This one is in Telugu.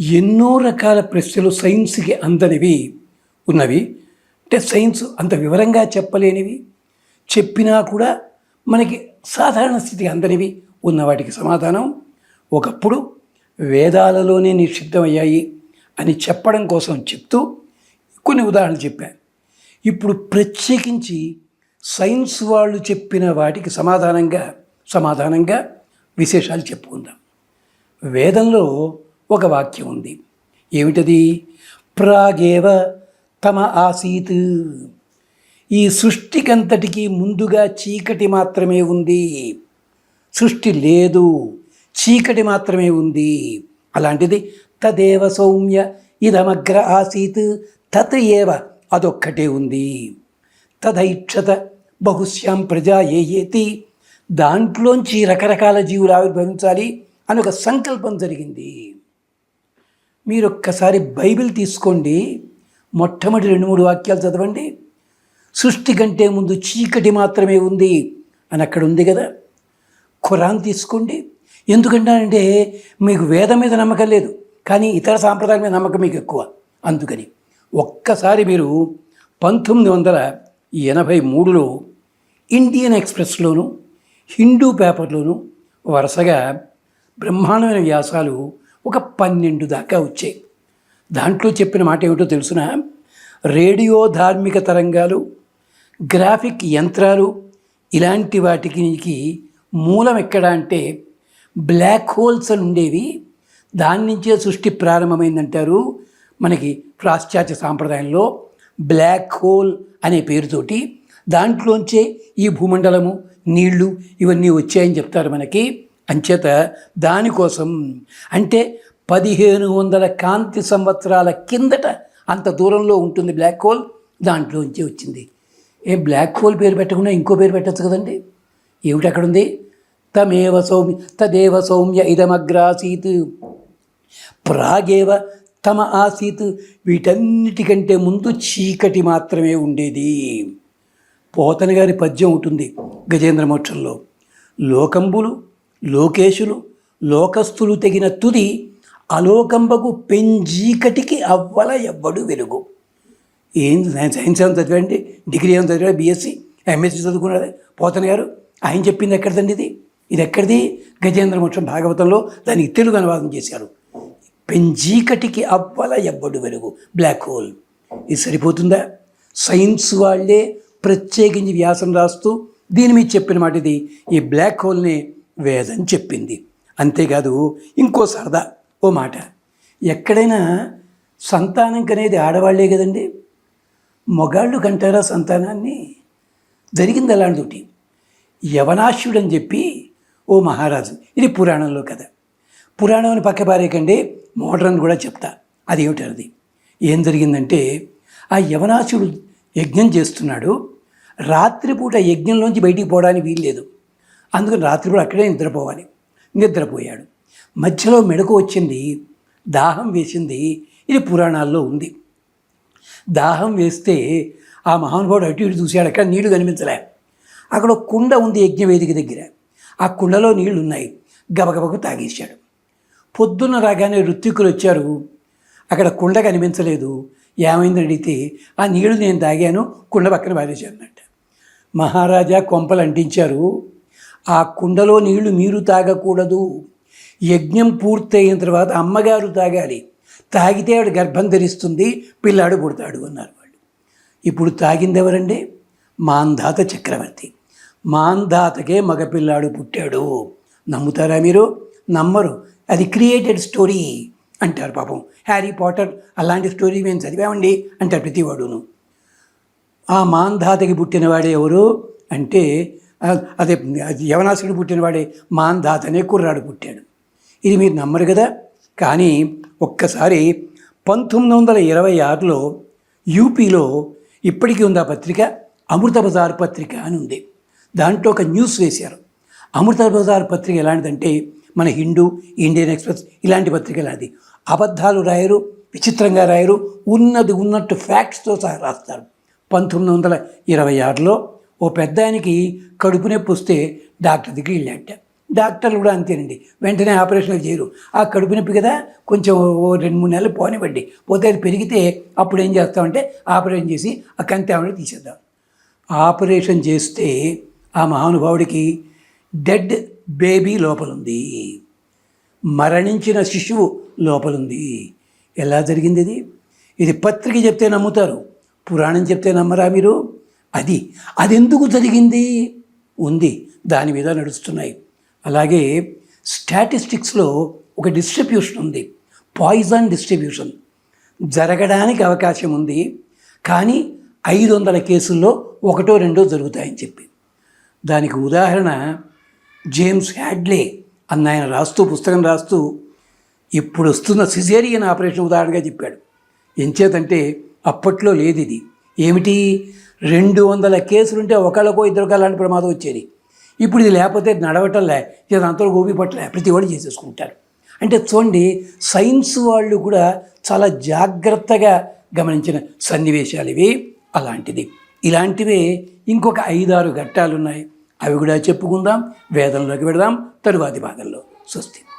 ఎన్నో రకాల ప్రశ్నలు సైన్స్కి అందనివి. ఉన్నవి. అంటే సైన్స్ అంత వివరంగా చెప్పలేనివి. చెప్పినా కూడా మనకి సాధారణ స్థితికి అందనివి. ఉన్న వాటికి సమాధానం ఒకప్పుడు వేదాలలోనే నిషిద్ధమయ్యాయి అని చెప్పడం కోసం చెప్తూ కొన్ని ఉదాహరణలు చెప్పాను. ఇప్పుడు ప్రత్యేకించి సైన్స్ వాళ్ళు చెప్పిన వాటికి సమాధానంగా సమాధానంగా విశేషాలు చెప్పుకుందాం. వేదంలో ఒక వాక్యం ఉంది. ఏమిటది? ప్రాగేవ తమ ఆసీత్. ఈ సృష్టికంతటికి ముందుగా చీకటి మాత్రమే ఉంది. సృష్టి లేదు చీకటి మాత్రమే ఉంది. అలాంటిది తదేవ సౌమ్య ఇదమగ్ర ఆసీత్ తత్ ఏవ అదొక్కటే ఉంది. తదైక్షత బహుశ్యాం ప్రజా ఏయేతి దాంట్లోంచి రకరకాల జీవులు ఆవిర్భవించాలి అని ఒక సంకల్పం జరిగింది. మీరు ఒక్కసారి బైబిల్ తీసుకోండి. మొట్టమొదటి రెండు మూడు వాక్యాలు చదవండి. సృష్టి కంటే ముందు చీకటి మాత్రమే ఉంది అని అక్కడ ఉంది కదా. ఖురాన్ తీసుకోండి. ఎందుకంటానంటే మీకు వేదం మీద నమ్మకం లేదు. కానీ ఇతర సాంప్రదాయాల మీద నమ్మకం మీకు ఎక్కువ. అందుకని ఒక్కసారి మీరు పంతొమ్మిది వందల ఎనభై మూడులో ఇండియన్ ఎక్స్ప్రెస్లోను హిందూ పేపర్లోను వరుసగా బ్రహ్మాండమైన వ్యాసాలు ఒక పన్నెండు దాకా వచ్చాయి. దాంట్లో చెప్పిన మాట ఏమిటో తెలుసిన? రేడియో ధార్మిక తరంగాలు గ్రాఫిక్ యంత్రాలు ఇలాంటి వాటికి మూలం ఎక్కడ అంటే బ్లాక్ హోల్స్ అని ఉండేవి. దాని నుంచే సృష్టి ప్రారంభమైందంటారు మనకి పాశ్చాత్య సాంప్రదాయంలో బ్లాక్ హోల్ అనే పేరుతోటి. దాంట్లోంచే ఈ భూమండలము నీళ్ళు ఇవన్నీ వచ్చాయని చెప్తారు మనకి. అంచేత దానికోసం అంటే పదిహేను వందల కాంతి సంవత్సరాల కిందట అంత దూరంలో ఉంటుంది బ్లాక్ హోల్ దాంట్లోంచి వచ్చింది. ఏ బ్లాక్ హోల్ పేరు పెట్టకుండా ఇంకో పేరు పెట్టచ్చు కదండి? ఏమిటి అక్కడ ఉంది తమేవ సౌమ్య తదేవ సౌమ్య ఇదమగ్రాసీత్. ప్రాగేవ తమ ఆసీత్. వీటన్నిటికంటే ముందు చీకటి మాత్రమే ఉండేది. పోతన గారి పద్యం ఉంటుంది గజేంద్ర మోక్షంలో. లోకంబులు లోకేశులు లోకస్థులు తెగిన తుది అలోకంబకు పెంజీకటికి అవ్వల ఎవ్వడు వెలుగు. ఏం సైన్స్ సైన్స్ ఏమైనా చదివాండి డిగ్రీ ఏమైనా చదివాడు? బీఎస్సీ ఎంఎస్సీ చదువుకున్నాడు? పోతన గారు ఆయన చెప్పింది ఎక్కడిదండి ఇది? ఇది ఎక్కడిది? గజేంద్ర మోక్షం భాగవతంలో దానికి తెలుగు అనువాదం చేశారు. పెంజీకటికి అవ్వల ఎవ్వడు వెలుగు. బ్లాక్ హోల్ ఇది సరిపోతుందా? సైన్స్ వాళ్ళే ప్రత్యేకించి వ్యాసం రాస్తూ దీని మీద చెప్పిన మాట ఇది. ఈ బ్లాక్ హోల్ని వేదం చెప్పింది. అంతేకాదు ఇంకో సరదా ఓ మాట. ఎక్కడైనా సంతానం కనేది ఆడవాళ్ళే కదండి. మొగాళ్ళు కంటారా సంతానాన్ని? జరిగింది అలాంటి యవనాశ్యుడు అని చెప్పి ఓ మహారాజు ఇది పురాణంలో కథ. పురాణం అని పక్క పారేకండి మోడ్రన్ కూడా చెప్తా. అది? ఏమిటది ఏం జరిగిందంటే ఆ యవనాశుడు యజ్ఞం చేస్తున్నాడు. రాత్రిపూట యజ్ఞంలోంచి బయటికి పోవడానికి వీల్లేదు. అందుకని కూడా అక్కడే నిద్రపోవాలి. నిద్రపోయాడు. మధ్యలో మెడకు వచ్చింది దాహం వేసింది. ఇది పురాణాల్లో ఉంది. దాహం వేస్తే ఆ మహానుభావుడు అటు ఇటు చూశాడు. అక్కడ నీళ్ళు కనిపించలే. అక్కడ ఒక కుండ ఉంది యజ్ఞవేదిక దగ్గర. ఆ కుండలో నీళ్ళు ఉన్నాయి గబగబకు తాగేశాడు. పొద్దున్న రాగానే ఋత్వికులు వచ్చారు. అక్కడ కుండ కనిపించలేదు. ఏమైందని అడిగితే ఆ నీళ్ళు నేను తాగాను. కుండ పక్కన పారేశాను అన్నట్టు. మహారాజా కొంపలు అంటించారు. ఆ కుండలో నీళ్ళు మీరు తాగకూడదు. యజ్ఞం పూర్తయిన తర్వాత అమ్మగారు తాగాలి. తాగితే ఆవిడ గర్భం ధరిస్తుంది పిల్లాడు పుడతాడు అన్నారు వాళ్ళు. ఇప్పుడు తాగింది ఎవరండి మాంధాత చక్రవర్తి. మాంధాతకే మగపిల్లాడు పుట్టాడు. నమ్ముతారా మీరు? నమ్మరు. అది క్రియేటెడ్ స్టోరీ అంటారు పాపం. హ్యారీ పాటర్ అలాంటి స్టోరీ మేము చదివామండి అంటారు ప్రతివాడును. ఆ మాంధాతకి పుట్టినవాడే ఎవరు? అంటే అదే యవనాసుడు పుట్టినవాడే మాన్ అనే కుర్రాడు పుట్టాడు. ఇది మీరు నమ్మరు కదా? కానీ ఒక్కసారి పంతొమ్మిది వందల ఇరవై ఆరులో యూపీలో ఇప్పటికీ ఉంది ఆ పత్రిక? అమృత బజార్ పత్రిక అని ఉంది. దాంట్లో ఒక న్యూస్ వేశారు. అమృత బజార్ పత్రిక ఎలాంటిదంటే మన హిందూ ఇండియన్ ఎక్స్ప్రెస్ ఇలాంటి పత్రిక లాంటిది అబద్ధాలు రాయరు విచిత్రంగా రాయరు ఉన్నది ఉన్నట్టు ఫ్యాక్ట్స్తో సహా రాస్తారు. పంతొమ్మిది వందల ఇరవై ఆరులో ఓ పెద్ద ఆయనకి కడుపు నొప్పి వస్తే డాక్టర్ దగ్గరికి వెళ్ళాట డాక్టర్లు కూడా అంతేనండి. వెంటనే ఆపరేషన్లు చేయరు. ఆ కడుపు నొప్పి కదా కొంచెం ఓ రెండు మూడు నెలలు పోనివ్వండి. పోతే అది పెరిగితే అప్పుడు ఏం చేస్తామంటే ఆపరేషన్ చేసి ఆ కంతి ఆవిడ తీసేద్దాం. ఆపరేషన్ చేస్తే ఆ మహానుభావుడికి డెడ్ బేబీ లోపలుంది. మరణించిన శిశువు లోపలుంది. ఎలా జరిగింది ఇది ఇది పత్రిక చెప్తే నమ్ముతారు. పురాణం చెప్తే నమ్మరా మీరు? అది అది ఎందుకు జరిగింది? ఉంది. దాని మీద నడుస్తున్నాయి. అలాగే స్టాటిస్టిక్స్లో ఒక డిస్ట్రిబ్యూషన్ ఉంది. Poisson distribution. జరగడానికి అవకాశం ఉంది. కానీ ఐదు వందల కేసుల్లో ఒకటో రెండో జరుగుతాయని చెప్పి. దానికి ఉదాహరణ జేమ్స్ హ్యాడ్లే అన్న ఆయన రాస్తూ పుస్తకం రాస్తూ ఇప్పుడు వస్తున్న సిజేరియన్ ఆపరేషన్ ఉదాహరణగా చెప్పాడు. ఎంచేతంటే అప్పట్లో లేదు ఇది ఏమిటి? రెండు వందల కేసులుంటే ఒకళ్ళకో ఇద్దరికో అలాంటి ప్రమాదం వచ్చేది. ఇప్పుడు ఇది లేకపోతే నడవటంలే ఇది అంతలో గోపి పట్టలే ప్రతి వాడు చేసేసుకుంటారు అంటే చూడండి సైన్స్ వాళ్ళు కూడా చాలా జాగ్రత్తగా గమనించిన సన్నివేశాలు ఇవి. అలాంటిది. ఇలాంటివే ఇంకొక ఐదారు ఘట్టాలు ఉన్నాయి అవి కూడా చెప్పుకుందాం వేదంలోకి పెడదాం తరువాతి భాగంలో స్వస్తి.